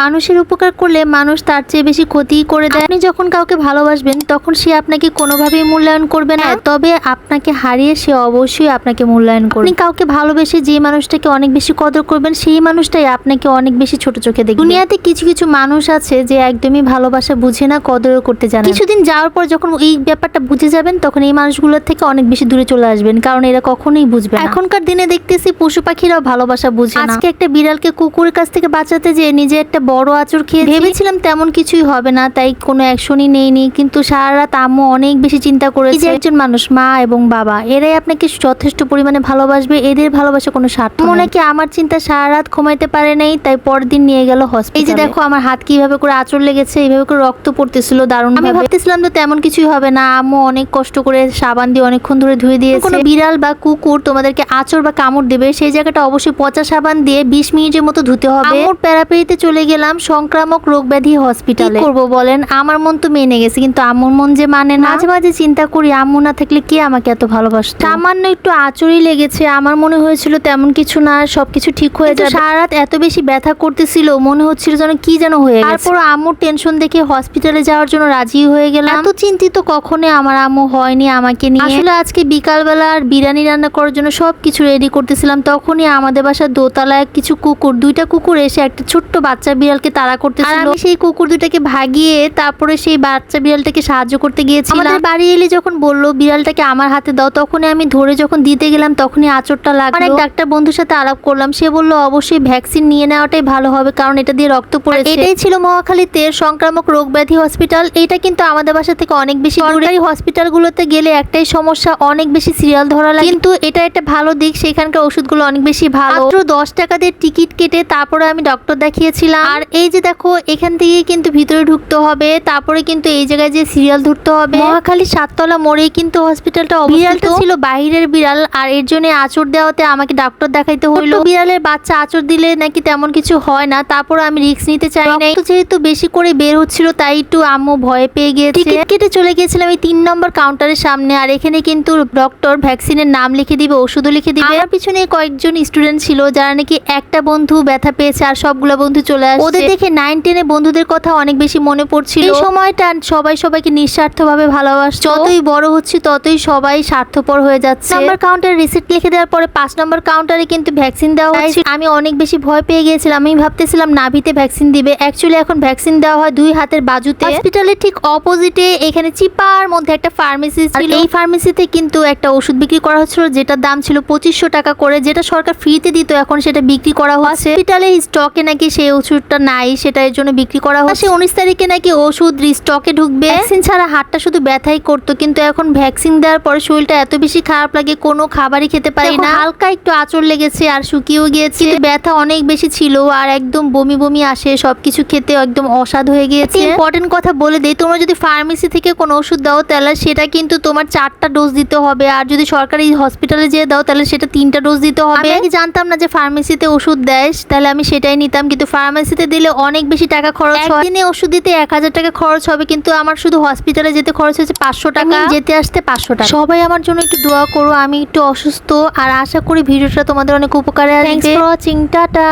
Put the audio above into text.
মানুষের উপকার করলে মানুষ তার চেয়ে বেশি ক্ষতিই করে দেয়। আপনি যখন কাউকে ভালোবাসবেন তখন সে আপনাকে কোনোভাবেই মূল্যায়ন করবে না। তবে আপনাকে হারিয়ে সে অবশ্যই আপনাকে মূল্যায়ন করবে। আপনি কাউকে ভালোবেসে যে মানুষটাকে অনেক বেশি কদর করবেন সেই মানুষটাই আপনাকে অনেক বেশি ছোট চোখে দেখবে। দুনিয়াতে কিছু কিছু মানুষ আছে যে একদমই ভালোবাসা বুঝে না কদরও করতে জানে কিছুদিন যাওয়ার পর যখন এই ব্যাপারটা বুঝে যাবেন তখন এই মানুষগুলোর থেকে অনেক বেশি দূরে চলে আসবেন কারণ এরা কখনোই বুঝবে এখনকার দিনে দেখতেছি পশু পাখিরাও ভালোবাসা বুঝে আজকে একটা বিড়ালকে কুকুরের কাছ থেকে বাঁচাতে যেয়ে নিজে একটা বড় আঁচড় খেয়ে ভেবেছিলাম তেমন কিছুই হবে না তাই কোনো অ্যাকশনই নেইনি। কিন্তু সারা রাত আম্মু অনেক বেশি চিন্তা করেছে। যে একজন মানুষ মা এবং বাবা এরাই আপনাকে যথেষ্ট পরিমাণে ভালোবাসবে এদের ভালোবাসা কোনো স্বার্থ মনে কি আমার চিন্তা সারা রাত ঘুমাইতে পারে নাই তাই পরের দিন নিয়ে গেল হসপিটাল এই যে দেখো আমার হাত কীভাবে করে আঁচড় লেগেছে এইভাবে করে রক্ত পড়তেছিল দারুণ আমি ভাবতেছিলাম তো তেমন কিছুই হবে না আম্মু অনেক কষ্ট করে সাবান দিয়ে অনেকক্ষণ ধরে ধুয়ে দিয়েছে। কোনো বিড়াল বা কুকুর তোমাদেরকে আঁচড় বা কামড় দেবে সেই জায়গাটা অবশ্যই পচা সাবান দিয়ে বিশ মিনিটের মতো ধুতে হবে। আম্মুর প্যারাপেরিতে চলে গেলাম সংক্রামক রোগ ব্যাধি হসপিটালে করব বলেন? আমার মন তো মেনে গেছে কিন্তু আম্মুর মন যে মানে না। মাঝে মাঝে চিন্তা করি আম্মু না থাকলে কে আমাকে এত ভালোবাসতো? সামান্য একটু আঁচড়ই লেগেছে আমার মনে হয়েছিল তেমন কিছু না সবকিছু ঠিক হয়ে যাবে। সারা রাত এত বেশি ব্যথা করতেছিল মনে হচ্ছিল যেন কি যেন হয়ে গেছে। তারপর আম্মুর টেনশন দেখে হসপিটালে যাওয়ার জন্য রাজি হয়ে গেলাম। এত চিন্তিত কখনোই আমার আম্মু হয়নি আমাকে নিয়ে। আসলে আজকে বিকালবেলা আর বিরিয়ানি রান্না করার জন্য সব কিছু রেডি করতেছিলাম তখনই আমাদের বাসার দোতলায় কিছু কুকুর দুইটা কুকুর এসে একটা ছোট্ট বাচ্চা বিড়ালকে তাড়া করতে আর আমি সেই কুকুর দুটাকে ভাগিয়ে তারপরে সেই বাচ্চা বিড়ালটাকে সাহায্য করতে গিয়েছিলাম। আমাদের বাড়ি এলে যখন বলল বিড়ালটাকে আমার হাতে দাও তখনই আমি ধরে যখন দিতে গেলাম তখনই আচরটা লাগল। এক ডাক্তার বন্ধুর সাথে আলাপ করলাম। সে বলল অবশ্যই ভ্যাকসিন নিয়ে নেওয়াটাই ভালো হবে কারণ এটা দিয়ে রক্ত পড়েছে। এটাই ছিল মহাখালীতে সংক্রামক রোগ ব্যাধি হসপিটাল। এটা কিন্তু আমাদের বাসা থেকে অনেক বেশি সরকারি হসপিটালগুলোতে গেলে একটাই সমস্যা অনেক বেশি সিরিয়াল ধরা লাগে। কিন্তু এটা একটা ভালো দিক সেখানকার ওষুধগুলো অনেক বেশি ভালো। মাত্র দশ টাকা দিয়ে টিকিট কেটে তারপরে আমি ডক্টর দেখিয়েছিলাম আর এই যে দেখো এখান থেকে কিন্তু ভিতরে ঢুকতে হবে তারপরে কিন্তু এই জায়গায় যে সিরিয়াল ধরতে হবে। মহাখালী সাততলা মোড়েই কিন্তু হসপিটালটা বিড়ালটা ছিল বাইরের বিড়াল আর এর জন্য আঁচড় দেওয়াতে আমাকে ডাক্তার দেখাইতে হইল। বিড়ালের বাচ্চা আঁচড় দিলে নাকি তেমন কিছু হয় না তারপর আমি রিস্ক নিতে চাই না যেহেতু বেশি করে বের হচ্ছিল তাই একটু আম্মু ভয় পেয়ে গিয়েছে। টিকিট কেটে চলে গিয়েছিলাম এই তিন নম্বর কাউন্টারের সামনে আর এখানে কিন্তু ডক্টর ভ্যাকসিনের নাম লিখে দিবে ওষুধও লিখে দিবে। আমার পিছনে কয়েকজন স্টুডেন্ট ছিল যারা নাকি একটা বন্ধু ব্যথা পেয়েছে আর সবগুলো বন্ধু চলে আসছে। ওদের দেখে নাইন টেনে বন্ধুদের কথা অনেক বেশি মনে পড়ছিল। এই সময়টা সবাই সবাইকে নিঃস্বার্থভাবে ভালোবাসছে যতই বড় হচ্ছে ততই সবাই স্বার্থপর হয়ে যাচ্ছে। নাম্বার কাউন্টারে রিসিপ্ট লিখে দেওয়ার পরে পাঁচ নম্বর কাউন্টারে কিন্তু ভ্যাকসিন দেওয়া হচ্ছে আমি অনেক বেশি ভয় পেয়ে গিয়েছিলাম। আমি ভাবতেছিলাম নাভিতে ভ্যাকসিন দিবে। অ্যাকচুয়ালি এখন ভ্যাকসিন দেওয়া হয় দুই হাতের বাজুতে। হসপিটালের ঠিক অপোজিটে এখানে চিপার মধ্যে একটা ফার্মেসি ছিল। এই ফার্মেসিতে কিন্তু একটা ওষুধ বিক্রি করা হচ্ছিল যেটার দাম ছিল পঁচিশশো টাকা করে যেটা সরকার ফ্রিতে দিত এখন সেটা বিক্রি করা হচ্ছে। হসপিটালে স্টকে নাকি সেই ওষুধটা নাই সেটা এর জন্য বিক্রি করা হচ্ছে। উনিশ তারিখে নাকি ওষুধ স্টকে ঢুকবে। ভ্যাকসিন ছাড়া হাতটা শুধু ব্যথাই করতো কিন্তু এখন ভ্যাকসিন দেওয়ার পরে শরীরটা এত বেশি খারাপ লাগে কোনো খাবারই খেতে পারি না। হালকা একটু আঁচড় লেগেছে আর শুকিয়েও গিয়েছে। কিন্তু ব্যথা অনেক বেশি ছিল আর একদম বমি বমি আসে সবকিছু খেতে একদম অসাদ হয়ে গিয়েছে। ইম্পর্টেন্ট কথা বলে দেই তোমরা যদি ফার্মেসি থেকে কোনো ওষুধ দাও তাহলে সেটা কিন্তু তোমার চারটা ডোজ দিতে হবে। আর যদি সরকারি হসপিটালে যেয়ে দাও তাহলে সেটা তিনটা ডোজ দিতে হবে। আমি জানতাম না যে ফার্মেসিতে ওষুধ দেয় তাহলে আমি সেটাই নিতাম। কিন্তু ফার্মেসিতে দিলে অনেক বেশি টাকা খরচ হয়। একদিনে ওষুধ দিতে এক হাজার টাকা খরচ হবে কিন্তু আমার শুধু হসপিটালে যেতে খরচ হয়েছে পাঁচশো টাকা। যেতে আসতে পাঁচশো টাকা। সবাই আমার জন্য একটু দোয়া করো আমি একটু অসুস্থ। আর আশা করি ভিডিওটা তোমাদের অনেক উপকারে আসবে। Watching tata.